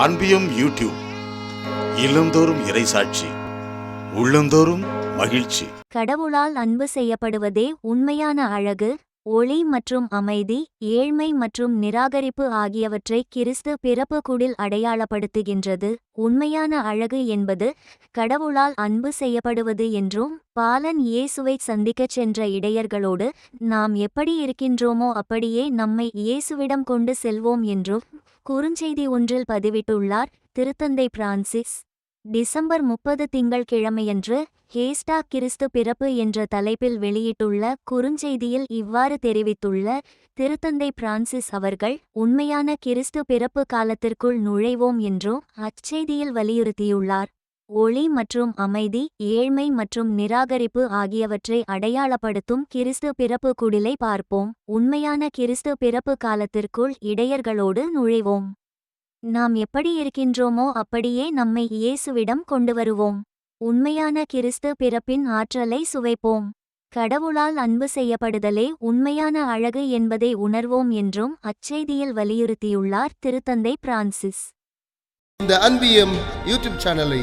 அன்பியும் YouTube இல்லந்தோறும் இறைசாட்சி உள்ளந்தோறும் மகிழ்ச்சி. கடவுளால் அன்பு செய்யப்படுவதே உண்மையான அழகு ஒளி மற்றும் அமைதி ஏழ்மை மற்றும் நிராகரிப்பு ஆகியவற்றை கிறிஸ்து பிறப்பு குடில் அடையாளப்படுத்துகின்றது. உண்மையான அழகு என்பது கடவுளால் அன்பு செய்யப்படுவது என்றும் பாலன் இயேசுவை சந்திக்கச் சென்ற இடையர்களோடு நாம் எப்படி இருக்கின்றோமோ அப்படியே நம்மை இயேசுவிடம் கொண்டு செல்வோம் என்றும் குறுஞ்செய்தி ஒன்றில் பதிவிட்டுள்ளார் திருத்தந்தை பிரான்சிஸ். டிசம்பர் முப்பது திங்கள் கிழமையன்று ஹேஸ்டா கிறிஸ்து பிறப்பு என்ற தலைப்பில் வெளியிட்டுள்ள குறுஞ்செய்தியில் இவ்வாறு தெரிவித்துள்ள திருத்தந்தை பிரான்சிஸ் அவர்கள் உண்மையான கிறிஸ்து பிறப்பு காலத்திற்குள் நுழைவோம் என்றும் அச்செய்தியில் வலியுறுத்தியுள்ளார். ஒளி மற்றும் அமைதி ஏழ்மை மற்றும் நிராகரிப்பு ஆகியவற்றை அடையாளப்படுத்தும் கிறிஸ்து பிறப்பு குடிலை பார்ப்போம். உண்மையான கிறிஸ்து பிறப்பு காலத்திற்குள் இடையர்களோடு நுழைவோம். நாம் எப்படி இருக்கின்றோமோ அப்படியே நம்மை இயேசுவிடம் கொண்டு வருவோம். உண்மையான கிறிஸ்து பிறப்பின் ஆற்றலை சுவைப்போம். கடவுளால் அன்பு செய்யப்படுதலே உண்மையான அழகு என்பதை உணர்வோம் என்றும் அச்செய்தியில் வலியுறுத்தியுள்ளார் திருத்தந்தை பிரான்சிஸ். இந்த அன்பியம் யூடியூப் சேனலை